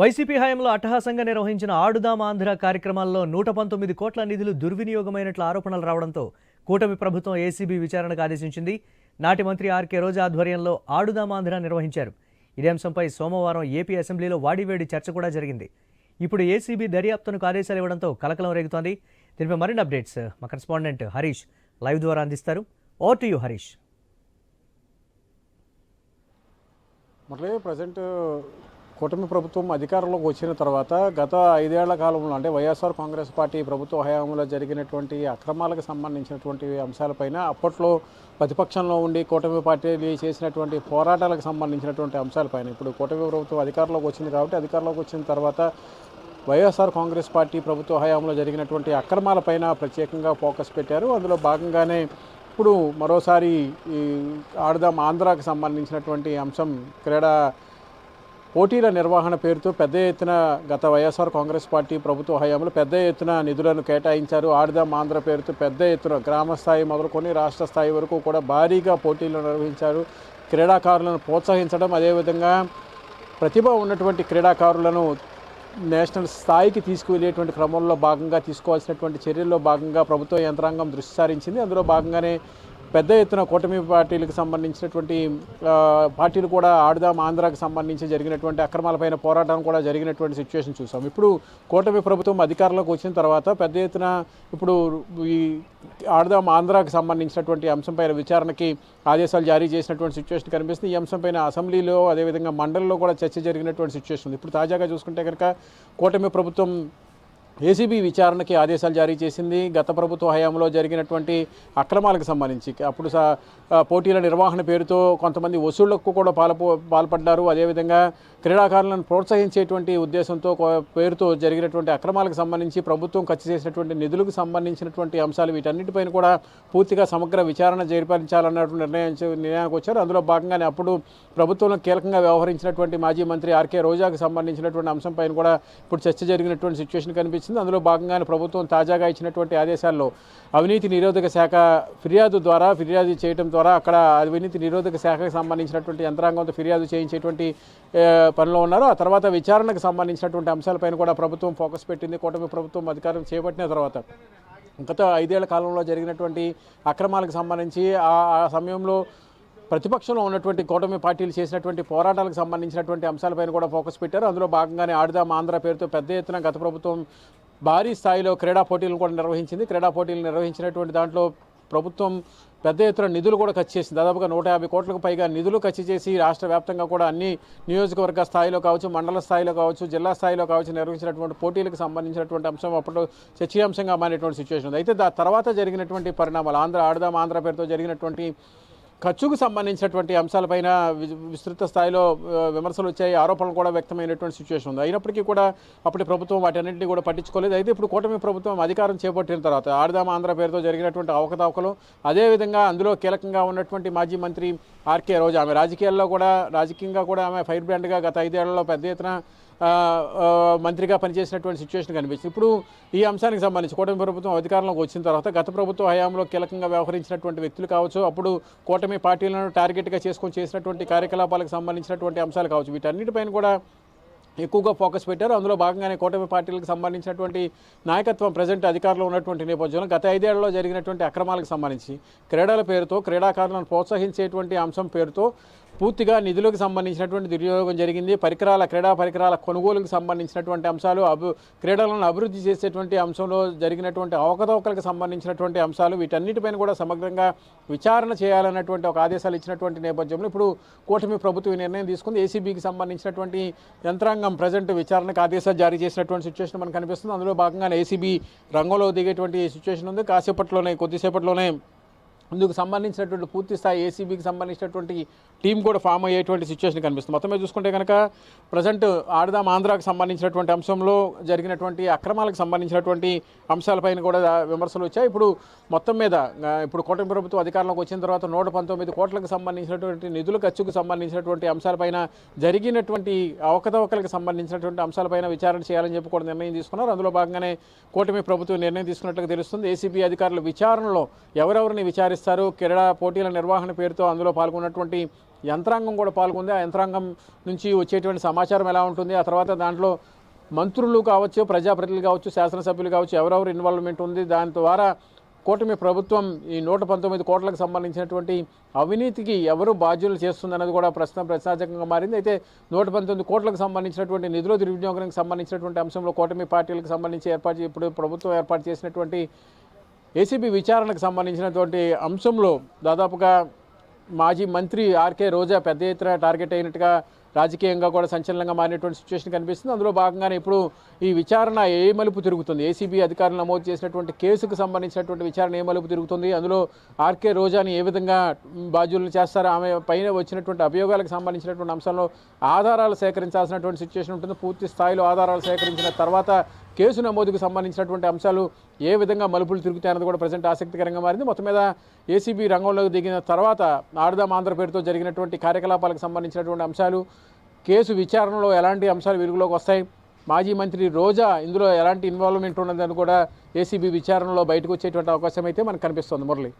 YCP హయాంలో అట్టహాసంగా నిర్వహించిన ఆడుదాం ఆంధ్ర కార్యక్రమాల్లో నూట పంతొమ్మిది కోట్ల నిధులు దుర్వినియోగమైనట్లు ఆరోపణలు రావడంతో కూటమి ప్రభుత్వం ఏసీబీ విచారణకు ఆదేశించింది. నాటి మంత్రి ఆర్కే రోజా ఆధ్వర్యంలో ఆడుదాం ఆంధ్ర నిర్వహించారు. ఇదే అంశంపై సోమవారం ఏపీ అసెంబ్లీలో వాడివేడి చర్చ కూడా జరిగింది. ఇప్పుడు ఏసీబీ దర్యాప్తునకు ఆదేశాలు ఇవ్వడంతో కలకలం రేగుతోంది. దీనిపై మరిన్ని అప్డేట్స్ మా కరెస్పాండెంట్ హరీష్ లైవ్ ద్వారా అందిస్తారు. Over to you Harish. Murali present కూటమి ప్రభుత్వం అధికారంలోకి వచ్చిన తర్వాత గత ఐదేళ్ళ కాలంలో అంటే వైఎస్ఆర్ కాంగ్రెస్ పార్టీ ప్రభుత్వ హయాంలో జరిగినటువంటి అక్రమాలకు సంబంధించినటువంటి అంశాలపైన అప్పట్లో ప్రతిపక్షంలో ఉండి కూటమి పార్టీ చేసినటువంటి పోరాటాలకు సంబంధించినటువంటి అంశాలపైన. ఇప్పుడు కూటమి ప్రభుత్వం అధికారంలోకి వచ్చింది కాబట్టి అధికారంలోకి వచ్చిన తర్వాత వైఎస్ఆర్ కాంగ్రెస్ పార్టీ ప్రభుత్వ హయాంలో జరిగినటువంటి అక్రమాలపైన ప్రత్యేకంగా ఫోకస్ పెట్టారు. అందులో భాగంగానే ఇప్పుడు మరోసారి ఈ ఆడదాం ఆంధ్రాకు సంబంధించినటువంటి అంశం క్రీడా పోటీల నిర్వహణ పేరుతో పెద్ద ఎత్తున గత వైఎస్ఆర్ కాంగ్రెస్ పార్టీ ప్రభుత్వ హయాంలో పెద్ద ఎత్తున నిధులను కేటాయించారు. ఆడదాం ఆంధ్ర పేరుతో పెద్ద ఎత్తున గ్రామ స్థాయి మొదలుకొని రాష్ట్ర స్థాయి వరకు కూడా భారీగా పోటీలు నిర్వహించారు. క్రీడాకారులను ప్రోత్సహించడం అదేవిధంగా ప్రతిభ ఉన్నటువంటి క్రీడాకారులను నేషనల్ స్థాయికి తీసుకువెళ్ళేటువంటి క్రమంలో భాగంగా తీసుకోవాల్సినటువంటి చర్యల్లో భాగంగా ప్రభుత్వ యంత్రాంగం దృష్టి సారించింది అందులో భాగంగానే పెద్ద ఎత్తున కూటమి పార్టీలకు సంబంధించినటువంటి పార్టీలు కూడా ఆడుదాం ఆంధ్రాకి సంబంధించి జరిగినటువంటి అక్రమాలపైన పోరాటం కూడా జరిగినటువంటి సిచ్యువేషన్ చూసాం. ఇప్పుడు కూటమి ప్రభుత్వం అధికారంలోకి వచ్చిన తర్వాత పెద్ద ఎత్తున ఇప్పుడు ఈ ఆడుదాం ఆంధ్రాకి సంబంధించినటువంటి అంశంపైన విచారణకి ఆదేశాలు జారీ చేసినటువంటి సిచ్యువేషన్ కనిపిస్తుంది. ఈ అంశంపైన అసెంబ్లీలో అదేవిధంగా మండలిలో కూడా చర్చ జరిగినటువంటి సిచ్యువేషన్ ఉంది. ఇప్పుడు తాజాగా చూసుకుంటే కనుక కూటమి ప్రభుత్వం ఏసీబీ విచారణకి ఆదేశాలు జారీ చేసింది. గత ప్రభుత్వ హయాంలో జరిగినటువంటి అక్రమాలకు సంబంధించి. అప్పుడు సా పోటీల నిర్వహణ పేరుతో కొంతమంది వసూళ్ళకు కూడా పాల్పో పాల్పడ్డారు. అదేవిధంగా క్రీడాకారులను ప్రోత్సహించేటువంటి ఉద్దేశంతో పేరుతో జరిగినటువంటి అక్రమాలకు సంబంధించి ప్రభుత్వం ఖర్చు చేసినటువంటి నిధులకు సంబంధించినటువంటి అంశాలు వీటన్నిటిపైన కూడా పూర్తిగా సమగ్ర విచారణ జరిపించాలన్నటువంటి నిర్ణయం నిర్ణయానికి వచ్చారు. అందులో భాగంగానే అప్పుడు ప్రభుత్వంలో కీలకంగా వ్యవహరించినటువంటి మాజీ మంత్రి ఆర్కే రోజాకు సంబంధించినటువంటి అంశంపైన కూడా ఇప్పుడు చర్చ జరిగినటువంటి సిచ్యువేషన్ కనిపించింది. అందులో భాగంగానే ప్రభుత్వం తాజాగా ఇచ్చినటువంటి ఆదేశాల్లో అవినీతి నిరోధక శాఖ ఫిర్యాదు ద్వారా ఫిర్యాదు చేయడం ద్వారా అక్కడ అవినీతి నిరోధక శాఖకు సంబంధించినటువంటి యంత్రాంగంతో ఫిర్యాదు చేయించేటువంటి పనిలో ఉన్నారు. ఆ తర్వాత విచారణకు సంబంధించినటువంటి అంశాలపైన కూడా ప్రభుత్వం ఫోకస్ పెట్టింది. కూటమి ప్రభుత్వం అధికారం చేపట్టిన తర్వాత గత ఐదేళ్ళ కాలంలో జరిగినటువంటి అక్రమాలకు సంబంధించి ఆ ఆ సమయంలో ప్రతిపక్షంలో ఉన్నటువంటి కూటమి పార్టీలు చేసినటువంటి పోరాటాలకు సంబంధించినటువంటి అంశాలపైన కూడా ఫోకస్ పెట్టారు. అందులో భాగంగానే ఆడుదాం ఆంధ్ర పేరుతో పెద్ద ఎత్తున గత ప్రభుత్వం భారీ స్థాయిలో క్రీడా పోటీలను కూడా నిర్వహించింది. క్రీడా పోటీలు నిర్వహించినటువంటి దాంట్లో ప్రభుత్వం పెద్ద ఎత్తున నిధులు కూడా ఖర్చు చేసింది. దాదాపుగా నూట యాభై కోట్లకు పైగా నిధులు ఖర్చు చేసి రాష్ట్ర వ్యాప్తంగా కూడా అన్ని నియోజకవర్గ స్థాయిలో కావచ్చు మండల స్థాయిలో కావచ్చు జిల్లా స్థాయిలో కావచ్చు నిర్వహించినటువంటి పోటీలకు సంబంధించినటువంటి అంశం అప్పుడు చర్చీయాంశంగా మారినటువంటి సిచ్యువేషన్ ఉంది. అయితే దా తర్వాత జరిగినటువంటి పరిణామాలు ఆంధ్ర ఆడదాం ఆంధ్ర పేరుతో జరిగినటువంటి ఖర్చుకు సంబంధించినటువంటి అంశాలపైన వి- విస్తృత స్థాయిలో విమర్శలు వచ్చాయి ఆరోపణలు కూడా వ్యక్తమైనటువంటి సిచ్యువేషన్ ఉంది. అయినప్పటికీ కూడా అప్పటి ప్రభుత్వం వాటన్నింటినీ కూడా పట్టించుకోలేదు. అయితే ఇప్పుడు కూటమి ప్రభుత్వం అధికారం చేపట్టిన తర్వాత ఆడదాం ఆంధ్ర పేరుతో జరిగినటువంటి అవకతవకలు అదేవిధంగా అందులో కీలకంగా ఉన్నటువంటి మాజీ మంత్రి ఆర్కే రోజా ఆమె రాజకీయాల్లో కూడా రాజకీయంగా కూడా ఆమె ఫైర్ బ్రాండ్గా గత ఐదేళ్ళలో పెద్ద ఎత్తున మంత్రిగా పనిచేసినటువంటి సిచ్యువేషన్ కనిపిస్తుంది. ఇప్పుడు ఈ అంశానికి సంబంధించి కూటమి ప్రభుత్వం అధికారంలోకి వచ్చిన తర్వాత గత ప్రభుత్వ హయాంలో కీలకంగా వ్యవహరించినటువంటి వ్యక్తులు కావచ్చు అప్పుడు కూటమి పార్టీలను టార్గెట్గా చేసుకొని చేసినటువంటి కార్యకలాపాలకు సంబంధించినటువంటి అంశాలు కావచ్చు వీటన్నిటిపైన కూడా ఎక్కువగా ఫోకస్ పెట్టారు. అందులో భాగంగానే కూటమి పార్టీలకు సంబంధించినటువంటి నాయకత్వం ప్రజెంట్ అధికారంలో ఉన్నటువంటి నేపథ్యంలో గత ఐదేళ్ళలో జరిగినటువంటి అక్రమాలకు సంబంధించి క్రీడల పేరుతో క్రీడాకారులను ప్రోత్సహించేటువంటి అంశం పేరుతో పూర్తిగా నిధులకు సంబంధించినటువంటి దుర్యోగం జరిగింది. పరికరాల క్రీడా పరికరాల కొనుగోలుకు సంబంధించినటువంటి అంశాలు అభి క్రీడలను అభివృద్ధి చేసేటువంటి అంశంలో జరిగినటువంటి అవకతవకలకు సంబంధించినటువంటి అంశాలు వీటన్నిటిపైన కూడా సమగ్రంగా విచారణ చేయాలన్నటువంటి ఒక ఆదేశాలు ఇచ్చినటువంటి నేపథ్యంలో ఇప్పుడు కూటమి ప్రభుత్వం నిర్ణయం తీసుకుంది. ఏసీబీకి సంబంధించినటువంటి యంత్రాంగం ప్రజెంట్ విచారణకు ఆదేశాలు జారీ చేసినటువంటి సిచ్యువేషన్ మనకు కనిపిస్తుంది. అందులో భాగంగానే ఏసీబీ రంగంలో దిగేటువంటి సిచ్యువేషన్ ఉంది. కాసేపట్లోనే కొద్దిసేపట్లోనే ఇందుకు సంబంధించినటువంటి పూర్తి స్థాయి ఏసీబీకి సంబంధించినటువంటి టీం కూడా ఫామ్ అయ్యేటువంటి సిచ్యువేషన్ కనిపిస్తుంది. మొత్తం మీద చూసుకుంటే కనుక ప్రజెంట్ ఆడదాం ఆంధ్రాకు సంబంధించినటువంటి అంశంలో జరిగినటువంటి అక్రమాలకు సంబంధించినటువంటి అంశాలపైన కూడా విమర్శలు వచ్చాయి. ఇప్పుడు మొత్తం మీద ఇప్పుడు కూటమి ప్రభుత్వం అధికారంలోకి వచ్చిన తర్వాత నూట పంతొమ్మిది కోట్లకు సంబంధించినటువంటి నిధుల ఖర్చుకు సంబంధించినటువంటి అంశాలపైన జరిగినటువంటి అవకతవకలకు సంబంధించినటువంటి అంశాలపైన విచారణ చేయాలని చెప్పి కూడా నిర్ణయం తీసుకున్నారు. అందులో భాగంగానే కూటమి ప్రభుత్వం నిర్ణయం తీసుకున్నట్లుగా తెలుస్తుంది. ఏసీబీ అధికారులు విచారణలో ఎవరెవరిని నిర్వహిస్తారు. క్రీడా పోటీల నిర్వహణ పేరుతో అందులో పాల్గొన్నటువంటి యంత్రాంగం కూడా పాల్గొంది. ఆ యంత్రాంగం నుంచి వచ్చేటువంటి సమాచారం ఎలా ఉంటుంది? ఆ తర్వాత దాంట్లో మంత్రులు కావచ్చు ప్రజాప్రతినిధులు కావచ్చు శాసనసభ్యులు కావచ్చు ఎవరెవరు ఇన్వాల్వ్మెంట్ ఉంది? దాని ద్వారా కూటమి ప్రభుత్వం ఈ నూట పంతొమ్మిది కోట్లకు సంబంధించినటువంటి అవినీతికి ఎవరు బాధ్యులు చేస్తుందన్నది కూడా ప్రశ్న ప్రశ్నార్థకంగా మారింది. అయితే నూట పంతొమ్మిది కోట్లకు సంబంధించినటువంటి నిధుల దుర్వినియోగానికి సంబంధించినటువంటి అంశంలో కూటమి పార్టీలకు సంబంధించి ఏర్పాటు ఇప్పుడు ప్రభుత్వం ఏర్పాటు చేసినటువంటి ఏసీబీ విచారణకు సంబంధించినటువంటి అంశంలో దాదాపుగా మాజీ మంత్రి ఆర్కే రోజా పెద్ద ఎత్తున టార్గెట్ అయినట్టుగా రాజకీయంగా కూడా సంచలనంగా మారినటువంటి సిచ్యువేషన్ కనిపిస్తుంది. అందులో భాగంగానే ఇప్పుడు ఈ విచారణ ఏ మలుపు తిరుగుతుంది? ఏసీబీ అధికారులు నమోదు చేసినటువంటి కేసుకు సంబంధించినటువంటి విచారణ ఏ మలుపు తిరుగుతుంది? అందులో ఆర్కే రోజాని ఏ విధంగా బాధ్యులను చేస్తారో? ఆమె పైన వచ్చినటువంటి అభియోగాలకు సంబంధించినటువంటి అంశంలో ఆధారాలు సేకరించాల్సినటువంటి సిచ్యువేషన్ ఉంటుంది. పూర్తి స్థాయిలో ఆధారాలు సేకరించిన తర్వాత కేసు నమోదుకు సంబంధించినటువంటి అంశాలు ఏ విధంగా మలుపులు తిరుగుతాయన్నది కూడా ప్రజెంట్ ఆసక్తికరంగా మారింది. మొత్తం మీద ఏసీబీ రంగంలోకి దిగిన తర్వాత ఆడదాం ఆంధ్ర పేరుతో జరిగినటువంటి కార్యకలాపాలకు సంబంధించినటువంటి అంశాలు కేసు విచారణలో ఎలాంటి అంశాలు వెలుగులోకి వస్తాయి మాజీ మంత్రి రోజా ఇందులో ఎలాంటి ఇన్వాల్వ్మెంట్ ఉన్నదని కూడా ఏసీబీ విచారణలో బయటకు వచ్చేటువంటి అవకాశం అయితే మనకు కనిపిస్తుంది. మురళి.